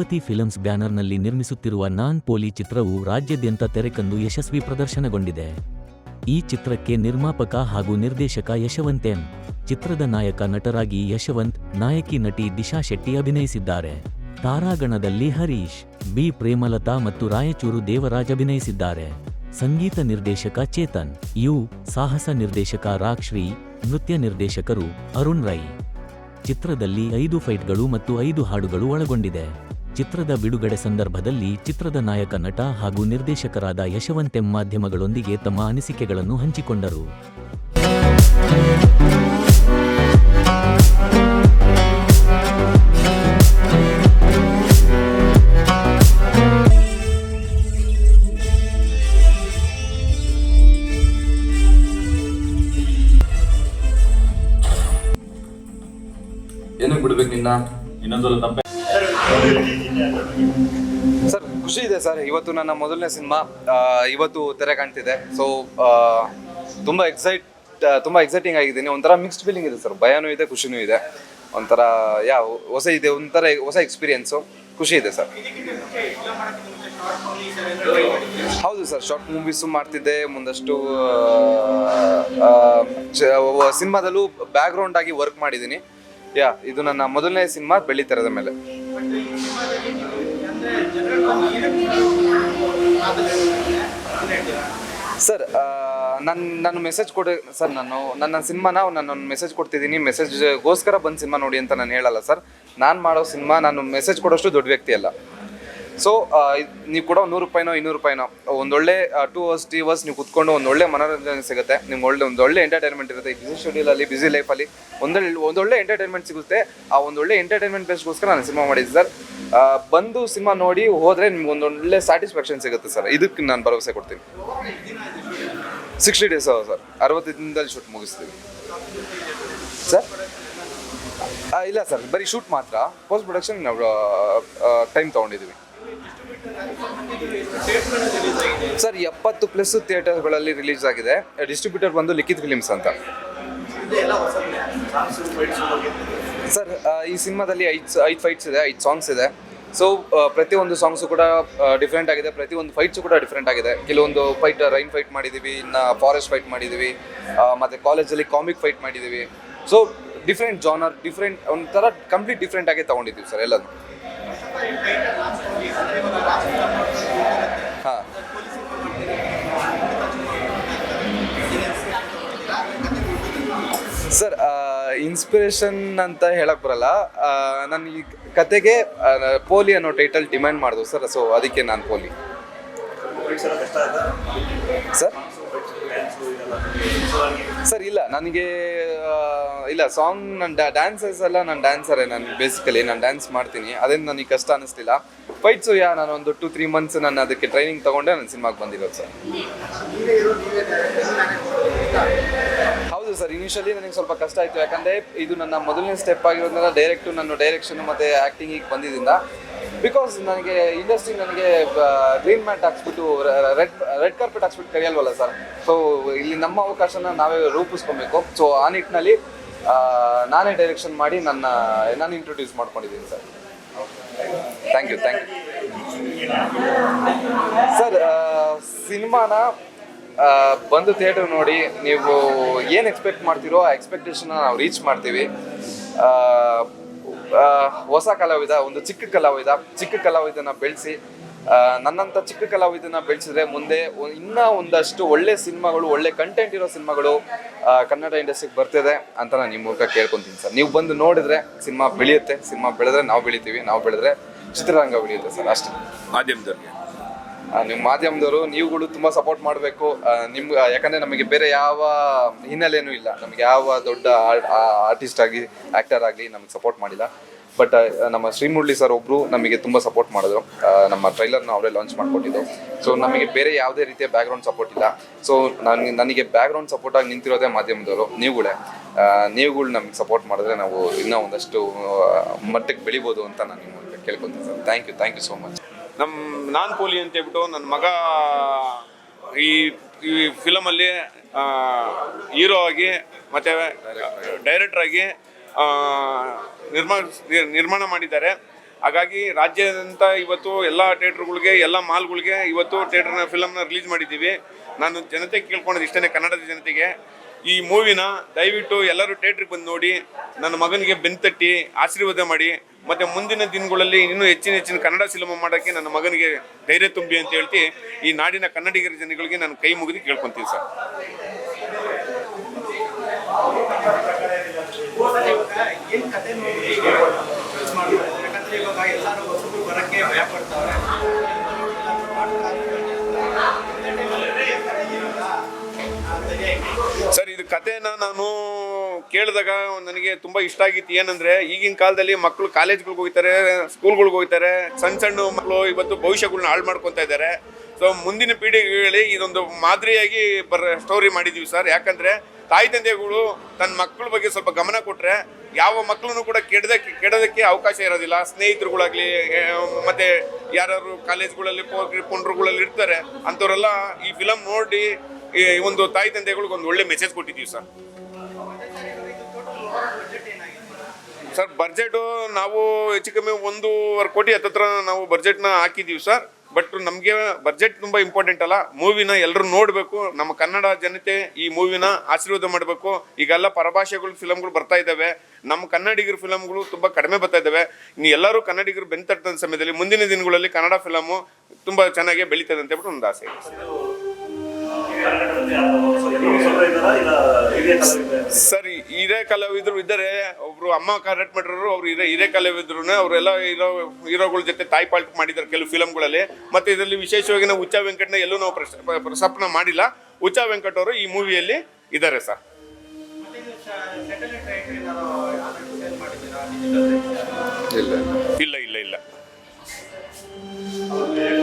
Revathi films ಬ್ಯಾನರ್ನಲ್ಲಿ ನಿರ್ಮಿಸುತ್ತಿರುವ ನಾನ್ ಪೋಲಿ ಚಿತ್ರವು ರಾಜ್ಯಾದ್ಯಂತ ತೆರೆಕಂದು ಯಶಸ್ವಿ ಪ್ರದರ್ಶನಗೊಂಡಿದೆ. ಈ ಚಿತ್ರಕ್ಕೆ ನಿರ್ಮಾಪಕ ಹಾಗೂ ನಿರ್ದೇಶಕ ಯಶವಂತ್ ಚಿತ್ರದ ನಾಯಕ ನಟರಾಗಿ ಯಶವಂತ್, ನಾಯಕಿ ನಟಿ ದಿಶಾ ಶೆಟ್ಟಿ ಅಭಿನಯಿಸಿದ್ದಾರೆ. ತಾರಾಗಣದಲ್ಲಿ ಹರೀಶ್, ಬಿ ಪ್ರೇಮಲತಾ ಮತ್ತು ರಾಯಚೂರು ದೇವರಾಜ್ ಅಭಿನಯಿಸಿದ್ದಾರೆ. ಸಂಗೀತ ನಿರ್ದೇಶಕ ಚೇತನ್, ಯು ಸಾಹಸ ನಿರ್ದೇಶಕ ರಾಕ್ಶ್ರೀ, ನೃತ್ಯ ನಿರ್ದೇಶಕರು ಅರುಣ್ ರೈ. ಚಿತ್ರದಲ್ಲಿ ಐದು ಫೈಟ್ಗಳು ಮತ್ತು ಐದು ಹಾಡುಗಳು ಒಳಗೊಂಡಿದೆ. ಚಿತ್ರದ ಬಿಡುಗಡೆ ಸಂದರ್ಭದಲ್ಲಿ ಚಿತ್ರದ ನಾಯಕ ನಟ ಹಾಗೂ ನಿರ್ದೇಶಕರಾದ ಯಶವಂತೆಂ ಎಂ ಮಾಧ್ಯಮಗಳೊಂದಿಗೆ ತಮ್ಮ ಅನಿಸಿಕೆಗಳನ್ನು ಹಂಚಿಕೊಂಡರು. ಏನಕ್ಕೆ ಬಿಡ್ಬೇಕು ನಿನ್ನ? ಇನ್ನೊಂದ್ಸಲ ತಪ್ಪೆ ಸರ್, ಖುಷಿ ಇದೆ ಸರ್. ಇವತ್ತು ನನ್ನ ಮೊದಲನೇ ಸಿನಿಮಾ. ಇವತ್ತು ತೆರೆ ಕಾಣ್ತಿದೆ. ಸೊ ತುಂಬ ಎಕ್ಸೈಟ್ ತುಂಬ ಎಕ್ಸೈಟಿಂಗ್ ಆಗಿದ್ದೀನಿ. ಒಂಥರ ಮಿಕ್ಸ್ಡ್ ಫೀಲಿಂಗ್ ಇದೆ ಸರ್. ಭಯನೂ ಇದೆ, ಖುಷಿನೂ ಇದೆ. ಒಂಥರ, ಯಾ, ಹೊಸ ಇದೆ, ಒಂಥರ ಹೊಸ ಎಕ್ಸ್ಪೀರಿಯೆನ್ಸು ಖುಷಿ ಇದೆ ಸರ್. ಹೌದು ಸರ್ ಶಾರ್ಟ್ ಮೂವೀಸು ಮಾಡ್ತಿದ್ದೆ. ಮುಂದಷ್ಟು ಸಿನಿಮಾದಲ್ಲೂ ಬ್ಯಾಕ್ಗ್ರೌಂಡ್ ಆಗಿ ವರ್ಕ್ ಮಾಡಿದ್ದೀನಿ. ಯಾ, ಇದು ನನ್ನ ಮೊದಲನೇ ಸಿನಿಮಾ ಬೆಳ್ಳಿ ತೆರೆದ ಮೇಲೆ. ಸರ್ ನನ್ನ ನಾನು ಮೆಸೇಜ್ ಕೊಡಿ, ಸರ್, ನಾನು, ನನ್ನ ಸಿನಿಮಾನ ನಾನು ಮೆಸೇಜ್ ಕೊಡ್ತಿದ್ದೀನಿ ಮೆಸೇಜ್ಗೋಸ್ಕರ ಬಂದು ಸಿನಿಮಾ ನೋಡಿ ಅಂತ ನಾನು ಹೇಳಲ್ಲ, ಸರ್. ನಾನು ಮಾಡೋ ಸಿನಿಮಾ, ನಾನು ಮೆಸೇಜ್ ಕೊಡೋಷ್ಟು ದೊಡ್ಡ ವ್ಯಕ್ತಿ ಅಲ್ಲ. ಸೊ ನೀವು ಕೂಡ ನೂರು ರೂಪಾಯಿನೋ, ಇನ್ನೂರು ರೂಪಾಯಿನೋ ಒಂದೊಳ್ಳೆ ಟೂ ಅವರ್ಸ್ ತ್ರೀ ಅವರ್ಸ್ ನೀವು ಕುತ್ಕೊಂಡು ಒಂದೊಳ್ಳೆ ಮನೋರಂಜನೆ ಸಿಗುತ್ತೆ. ನಿಮ್ಗೆ ಒಳ್ಳೆ ಒಂದೊಳ್ಳೆ ಎಂಟರ್ಟೈನ್ಮೆಂಟ್ ಇರುತ್ತೆ. ಬಿಸಿ ಶೆಡ್ಯೂಲಲ್ಲಿ ಬಿಸಿ ಲೈಫಲ್ಲಿ ಒಂದೊಳ್ಳೆ ಒಂದೊಳ್ಳೆ ಎಂಟರ್ಟೈನ್ಮೆಂಟ್ ಸಿಗುತ್ತೆ. ಆ ಒಂದೊಳ್ಳೆ ಎಂಟರ್ಟೈನ್ಮೆಂಟ್ ಬೇಸ್ಗೋಸ್ಕರ ನಾನು ಸಿನಿಮಾ ಮಾಡಿದ್ದೆ ಸರ್. ಬಂದು ಸಿನಿಮಾ ನೋಡಿ ಹೋದರೆ ನಿಮ್ಗೆ ಒಂದೊಳ್ಳೆ ಸ್ಯಾಟಿಸ್ಫ್ಯಾಕ್ಷನ್ ಸಿಗುತ್ತೆ ಸರ್. ಇದಕ್ಕೆ ನಾನು ಭರವಸೆ ಕೊಡ್ತೀನಿ. Sixty days sir. ಅರವತ್ತು ದಿನದಲ್ಲಿ ಶೂಟ್ ಮುಗಿಸ್ತೀವಿ. ಸರ್? ಇಲ್ಲ ಸರ್. ಬರೀ ಶೂಟ್ ಮಾತ್ರ. ಪೋಸ್ಟ್ ಪ್ರೊಡಕ್ಷನ್ ನಾವು ಟೈಮ್ ತೊಗೊಂಡಿದ್ದೀವಿ. ಸರ್, ಎಪ್ಪತ್ತು ಪ್ಲಸ್ ಥಿಯೇಟರ್ಗಳಲ್ಲಿ ರಿಲೀಸ್ ಆಗಿದೆ. ಡಿಸ್ಟ್ರಿಬ್ಯೂಟರ್ ಬಂದು ಲಿಖಿತ್ ಫಿಲಿಮ್ಸ್ ಅಂತ. ಸರ್ ಈ ಸಿನಿಮಾದಲ್ಲಿ ಐದು ಐದು ಫೈಟ್ಸ್ ಇದೆ, ಐದು ಸಾಂಗ್ಸ್ ಇದೆ. ಸೊ ಪ್ರತಿಯೊಂದು ಸಾಂಗ್ಸು ಕೂಡ ಡಿಫ್ರೆಂಟ್ ಆಗಿದೆ. ಪ್ರತಿಯೊಂದು ಫೈಟ್ಸು ಕೂಡ ಡಿಫ್ರೆಂಟ್ ಆಗಿದೆ. ಕೆಲವೊಂದು ಫೈಟ್ ರೈನ್ ಫೈಟ್ ಮಾಡಿದ್ದೀವಿ ಇನ್ನು ಫಾರೆಸ್ಟ್ ಫೈಟ್ ಮಾಡಿದ್ದೀವಿ ಮತ್ತು ಕಾಲೇಜಲ್ಲಿ ಕಾಮಿಕ್ ಫೈಟ್ ಮಾಡಿದ್ದೀವಿ ಸೊ ಡಿಫ್ರೆಂಟ್ ಜಾನರ್ ಡಿಫ್ರೆಂಟ್ ಒಂಥರ ಕಂಪ್ಲೀಟ್ ಡಿಫ್ರೆಂಟ್ ಆಗಿ ತೊಗೊಂಡಿದ್ದೀವಿ ಸರ್, ಎಲ್ಲನೂ. ಹಾಂ. ಸರ್ ಇನ್ಸ್ಪಿರೇಷನ್ ಅಂತ ಹೇಳಕ್ ಬರಲ್ಲ. ನನ್ನ ಈ ಕತೆಗೆ ಪೋಲಿ ಅನ್ನೋ ಟೈಟಲ್ ಡಿಮ್ಯಾಂಡ್ ಮಾಡಿದ್ವು ಸರ್ ಸೊ ಅದಕ್ಕೆ ನಾನು ಪೋಲಿ. ಸರ್? ಸರ್, ಇಲ್ಲ, ನನಗೆ ಇಲ್ಲ ಸಾಂಗ್ ನನ್ನ ಡ್ಯಾನ್ಸಸ್ ಎಲ್ಲ ನಾನು ಡ್ಯಾನ್ಸರೇ ನಾನು ಬೇಸಿಕಲಿ ನಾನು ಡ್ಯಾನ್ಸ್ ಮಾಡ್ತೀನಿ. ಅದೇನು ನನಗೆ ಕಷ್ಟ ಅನ್ನಿಸ್ತಿಲ್ಲ ಫೈಟ್ಸು ಯಾ ನಾನು ಒಂದು ಟು ತ್ರೀ ಮಂತ್ಸ್ ನಾನು ಅದಕ್ಕೆ ಟ್ರೈನಿಂಗ್ ತೊಗೊಂಡೆ, ನಾನು ಸಿನಿಮಾಗೆ ಬಂದಿರೋದು ಸರ್. ಹೌದು ಸರ್ ಇನಿಷಿಯಲಿ ನನಗೆ ಸ್ವಲ್ಪ ಕಷ್ಟ ಆಯಿತು. ಯಾಕಂದರೆ ಇದು ನನ್ನ ಮೊದಲನೇ ಸ್ಟೆಪ್ ಆಗಿರೋದ್ರಿಂದ ಡೈರೆಕ್ಟು ನಾನು ಡೈರೆಕ್ಷನ್ ಮತ್ತು ಆ್ಯಕ್ಟಿಂಗಿಗೆ ಬಂದಿದ್ದರಿಂದ ಬಿಕಾಸ್ ನನಗೆ ಇಂಡಸ್ಟ್ರಿ ನನಗೆ ಗ್ರೀನ್ ಮ್ಯಾಟ್ ಹಾಕ್ಸ್ಬಿಟ್ಟು ರೆಡ್ ರೆಡ್ ಕಾರ್ಪೆಟ್ ಹಾಕ್ಸ್ಬಿಟ್ಟು ಕರೆಯಲ್ವಲ್ಲ ಸರ್ ಸೊ ಇಲ್ಲಿ ನಮ್ಮ ಅವಕಾಶನ ನಾವೇ ರೂಪಿಸ್ಕೊಬೇಕು. ಸೊ ಆ ನಿಟ್ಟಿನಲ್ಲಿ ನಾನೇ ಡೈರೆಕ್ಷನ್ ಮಾಡಿ ನನ್ನ, ನಾನು ಇಂಟ್ರೊಡ್ಯೂಸ್ ಮಾಡ್ಕೊಂಡಿದ್ದೀನಿ sir thank you thank you sir ಸಿನಿಮಾನ ಬಂದು ಥಿಯೇಟರ್ ನೋಡಿ ನೀವು ಏನು ಎಕ್ಸ್ಪೆಕ್ಟ್ ಮಾಡ್ತೀರೋ ಆ ಎಕ್ಸ್ಪೆಕ್ಟೇಷನ್ನ ನಾವು ರೀಚ್ ಮಾಡ್ತೀವಿ. ಹೊಸ ಕಲಾವಿದ ಒಂದು ಚಿಕ್ಕ ಕಲಾವಿದ ಚಿಕ್ಕ ಕಲಾವಿದನ ಬೆಳೆಸಿ ನನ್ನಂಥ ಚಿಕ್ಕ ಕಲಾವಿದನ ಬೆಳೆಸಿದ್ರೆ ಮುಂದೆ ಇನ್ನೂ ಒಂದಷ್ಟು ಒಳ್ಳೆ ಸಿನಿಮಾಗಳು ಒಳ್ಳೆ ಕಂಟೆಂಟ್ ಇರೋ ಸಿನಿಮಾಗಳು ಕನ್ನಡ ಇಂಡಸ್ಟ್ರಿಗೆ ಬರ್ತಿದೆ ಅಂತ ನಾನು ನಿಮ್ಮ ಮೂಲಕ ಕೇಳ್ಕೊತೀನಿ ಸರ್. ನೀವು ಬಂದು ನೋಡಿದ್ರೆ ಸಿನಿಮಾ ಬೆಳೆಯುತ್ತೆ ಸಿನಿಮಾ ಬೆಳೆದ್ರೆ ನಾವು ಬೆಳಿತೀವಿ ನಾವು ಬೆಳೆದ್ರೆ ಚಿತ್ರರಂಗ ಬೆಳೆಯುತ್ತೆ ಸರ್ ಅಷ್ಟೇ. ಮಾಧ್ಯಮದವ್ರಿಗೆ. ಆ, ನಿಮ್ಮ ಮಾಧ್ಯಮದವರು ನೀವುಗಳು ತುಂಬ ಸಪೋರ್ಟ್ ಮಾಡಬೇಕು. ನಿಮ್ಗೆ ಯಾಕಂದರೆ ನಮಗೆ ಬೇರೆ ಯಾವ ಹಿನ್ನೆಲೆನೂ ಇಲ್ಲ. ನಮಗೆ ಯಾವ ದೊಡ್ಡ ಆರ್ಟಿಸ್ಟ್ ಆಗಿ ಆ್ಯಕ್ಟರ್ ಆಗಲಿ ನಮಗೆ ಸಪೋರ್ಟ್ ಮಾಡಿಲ್ಲ. ಬಟ್ ನಮ್ಮ ಶ್ರೀಮುರಳಿ ಸರ್ ಒಬ್ಬರು ನಮಗೆ ತುಂಬ ಸಪೋರ್ಟ್ ಮಾಡಿದ್ರು. ನಮ್ಮ ಟ್ರೈಲರ್ನ ಅವರೇ ಲಾಂಚ್ ಮಾಡಿಕೊಟ್ಟಿದ್ದು. ಸೊ ನಮಗೆ ಬೇರೆ ಯಾವುದೇ ರೀತಿಯ ಬ್ಯಾಕ್ಗ್ರೌಂಡ್ ಸಪೋರ್ಟ್ ಇಲ್ಲ. ಸೊ ನನಗೆ ನನಗೆ ಬ್ಯಾಕ್ಗ್ರೌಂಡ್ ಸಪೋರ್ಟ್ ಆಗಿ ನಿಂತಿರೋದೇ ಮಾಧ್ಯಮದವರು ನೀವುಗಳೇ ನೀವುಗಳು ನಮಗೆ ಸಪೋರ್ಟ್ ಮಾಡಿದ್ರೆ ನಾವು ಇನ್ನೂ ಒಂದಷ್ಟು ಮಟ್ಟಕ್ಕೆ ಬೆಳಿಬೋದು ಅಂತ ನಾನು ಕೇಳ್ಕೊತೀನಿ sir thank you thank you so much ನಮ್ಮ ನಾನ್ ಪೋಲಿ ಅಂತ ಹೇಳ್ಬಿಟ್ಟು ನನ್ನ ಮಗ ಈ ಈ ಫಿಲಮಲ್ಲಿ ಹೀರೋ ಆಗಿ, ಮತ್ತೆ ಡೈರೆಕ್ಟರ್ ಆಗಿ ನಿರ್ಮಾಣ ನಿರ್ಮಾಣ ಮಾಡಿದ್ದಾರೆ. ಹಾಗಾಗಿ ರಾಜ್ಯದಂತ ಇವತ್ತು ಎಲ್ಲ ಥಿಯೇಟ್ರ್ಗಳಿಗೆ, ಎಲ್ಲ ಮಾಲ್ಗಳಿಗೆ ಇವತ್ತು ಥಿಯೇಟ್ರ್ನ, ಫಿಲಮ್ನ ರಿಲೀಸ್ ಮಾಡಿದ್ದೀವಿ. ನಾನು ಜನತೆ ಕೇಳ್ಕೊಳೋದು ಇಷ್ಟನೇ ಕನ್ನಡದ ಜನತೆಗೆ. ಈ ಮೂವಿನ ದಯವಿಟ್ಟು ಎಲ್ಲರೂ ಥಿಯೇಟ್ರಿಗೆ ಬಂದು ನೋಡಿ, ನನ್ನ ಮಗನಿಗೆ ಬೆನ್ತಟ್ಟಿ ಆಶೀರ್ವಾದ ಮಾಡಿ, ಮತ್ತೆ ಮುಂದಿನ ದಿನಗಳಲ್ಲಿ ಇನ್ನೂ ಹೆಚ್ಚಿನ ಹೆಚ್ಚಿನ ಕನ್ನಡ ಸಿನಿಮಾ ಮಾಡೋಕ್ಕೆ ನನ್ನ ಮಗನಿಗೆ ಧೈರ್ಯ ತುಂಬಿ ಅಂತ ಹೇಳ್ತಿ, ಈ ನಾಡಿನ ಕನ್ನಡಿಗರ ಜನಗಳಿಗೆ ನಾನು ಕೈ ಮುಗಿದು ಕೇಳ್ಕೊತೀನಿ ಸರ್. ಕತೆ ಇವಾಗ ಸರ್, ಇದು ಕಥೆನ ನಾನು ಕೇಳಿದಾಗ ನನಗೆ ತುಂಬ ಇಷ್ಟ ಆಗಿತ್ತು. ಏನಂದ್ರೆ, ಈಗಿನ ಕಾಲದಲ್ಲಿ ಮಕ್ಕಳು ಕಾಲೇಜ್ಗಳಿಗೆ ಹೋಗ್ತಾರೆ, ಸ್ಕೂಲ್ಗಳಿಗೆ ಹೋಗ್ತಾರೆ ಸಣ್ಣ ಸಣ್ಣ ಮಕ್ಕಳು ಇವತ್ತು ಭವಿಷ್ಯಗಳನ್ನ ಹಾಳು ಮಾಡ್ಕೊತಾ ಇದ್ದಾರೆ. ಸೊ ಮುಂದಿನ ಪೀಳಿಗೆಗಳಲ್ಲಿ ಇದೊಂದು ಮಾದರಿಯಾಗಿ ಬರ ಸ್ಟೋರಿ ಮಾಡಿದ್ದೀವಿ ಸರ್. ಯಾಕಂದ್ರೆ, ತಾಯಿ ತಂದೆಗಳು ತನ್ನ ಮಕ್ಕಳ ಬಗ್ಗೆ ಸ್ವಲ್ಪ ಗಮನ ಕೊಟ್ಟರೆ ಯಾವ ಮಕ್ಕಳನ್ನು ಕೂಡ ಕೆಡದಕ್ಕೆ, ಕೆಡೋದಕ್ಕೆ ಅವಕಾಶ ಇರೋದಿಲ್ಲ. ಸ್ನೇಹಿತರುಗಳಾಗಲಿ ಮತ್ತೆ ಯಾರು ಕಾಲೇಜ್ಗಳಲ್ಲಿ ಪುಂಡ್ರುಗಳಲ್ಲಿ ಇರ್ತಾರೆ, ಅಂಥವರೆಲ್ಲ ಈ ಫಿಲಮ್ ನೋಡಿ ಈ ಒಂದು ತಾಯಿ ತಂದೆಗಳಿಗೆ ಒಂದು ಒಳ್ಳೆ ಮೆಸೇಜ್ ಕೊಟ್ಟಿದ್ದೀವಿ ಸರ್. ಸರ್ ಬಜೆಟು ನಾವು ಹೆಚ್ಚು ಕಮ್ಮಿ ಒಂದೂವರೆ ಕೋಟಿ ಹತ್ತತ್ರ ನಾವು ಬಜೆಟ್ನ ಹಾಕಿದ್ದೀವಿ ಸರ್. ಬಟ್ ನಮಗೆ ಬಜೆಟ್ ತುಂಬ ಇಂಪಾರ್ಟೆಂಟ್ ಅಲ್ಲ. ಮೂವಿನ ಎಲ್ಲರೂ ನೋಡಬೇಕು. ನಮ್ಮ ಕನ್ನಡ ಜನತೆ ಈ ಮೂವಿನ ಆಶೀರ್ವಾದ ಮಾಡಬೇಕು. ಈಗೆಲ್ಲ ಪರಭಾಷೆಗಳು ಫಿಲಮ್ಗಳು ಬರ್ತಾ ಇದ್ದಾವೆ. ನಮ್ಮ ಕನ್ನಡಿಗರ ಫಿಲಮ್ಗಳು ತುಂಬ ಕಡಿಮೆ ಬರ್ತಾ ಇದ್ದಾವೆ. ಇನ್ನು ಎಲ್ಲರೂ ಕನ್ನಡಿಗರು ಬೆಂತಟ್ಟದ ಸಮಯದಲ್ಲಿ ಮುಂದಿನ ದಿನಗಳಲ್ಲಿ ಕನ್ನಡ ಫಿಲಮು ತುಂಬ ಚೆನ್ನಾಗಿ ಬೆಳೀತದೆ ಅಂತ ಹೇಳ್ಬಿಟ್ಟು ಒಂದು ಆಸೆ. ಇದೆ ಸರ್. ಇದೇ ಹಿರೇ ಕಲಾವಿದರು ಇದ್ದಾರೆ. ಒಬ್ರು ಅಮ್ಮ ಕರೆಕ್ಟ್ ಮಾಡಿರೋರು, ಅವ್ರು ಹಿರೇ ಹಿರೇ ಕಲಾವಿದ್ರು ಅವರೆಲ್ಲ ಹೀರೋ ಹೀರೋಗಳ ಜೊತೆ ತಾಯಿ ಪಾಲ್ಟ್ ಮಾಡಿದ್ದಾರೆ ಕೆಲವು ಫಿಲಮ್ಗಳಲ್ಲಿ ಮತ್ತೆ ಇದರಲ್ಲಿ ವಿಶೇಷವಾಗಿ ನಾವು ಉಚ್ಚಾ ವೆಂಕಟ್ನ ಎಲ್ಲೂ ನಾವು ಪ್ರಶ- ಪ್ರ- ಪ್ರಸ್ತಾಪನ ಮಾಡಿಲ್ಲ. ಉಚ್ಚಾ ವೆಂಕಟ್ ಅವರು ಈ ಮೂವಿಯಲ್ಲಿ ಇದ್ದಾರೆ ಸರ್. ಇದು ಇಲ್ಲ ಇಲ್ಲ. ಇಲ್ಲ ಇಲ್ಲ.